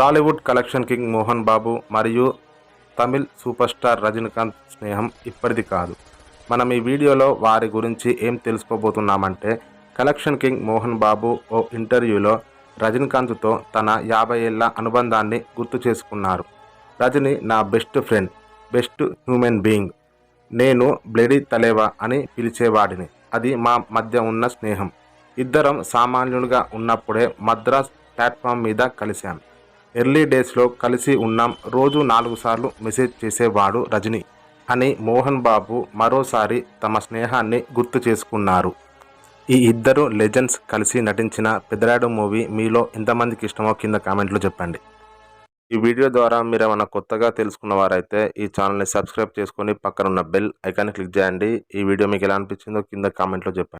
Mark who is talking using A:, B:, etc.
A: Tollywood collection king Mohan Babu మరియు Tamil super star Rajinikanth స్నేహం ఇప్పటిది కాదు. మనం ఈ వీడియోలో వారి గురించి ఏం తెలుసుకోబోతున్నామంటే కలెక్షన్ కింగ్ మోహన్ బాబు ఓ ఇంటర్వ్యూలో రజనీకాంత్తో తన యాభై ఏళ్ళ అనుబంధాన్ని గుర్తు చేసుకున్నారు. రజని నా best friend best human being నేను బ్లెడీ తలేవా అని పిలిచేవాడిని. అది మా మధ్య ఉన్న స్నేహం. ఇద్దరం సామాన్యులుగా ఉన్నప్పుడే మద్రాస్ ప్లాట్ఫామ్ మీద కలిశాం. ఎర్లీ డేస్లో కలిసి ఉన్నాం. రోజు నాలుగు సార్లు మెసేజ్ చేసేవాడు రజని అని మోహన్ బాబు మరోసారి తమ స్నేహాన్ని గుర్తు చేసుకున్నారు. ఈ ఇద్దరు లెజెండ్స్ కలిసి నటించిన పెదరాడు మూవీ మీలో ఎంతమందికి ఇష్టమో కింద కామెంట్లో చెప్పండి. ఈ వీడియో ద్వారా మీరు ఏమైనా కొత్తగా తెలుసుకున్న వారైతే ఈ ఛానల్ని సబ్స్క్రైబ్ చేసుకొని పక్కన ఉన్న బెల్ ఐకాన్ని క్లిక్ చేయండి. ఈ వీడియో మీకు ఎలా అనిపించిందో కింద కామెంట్లో చెప్పండి.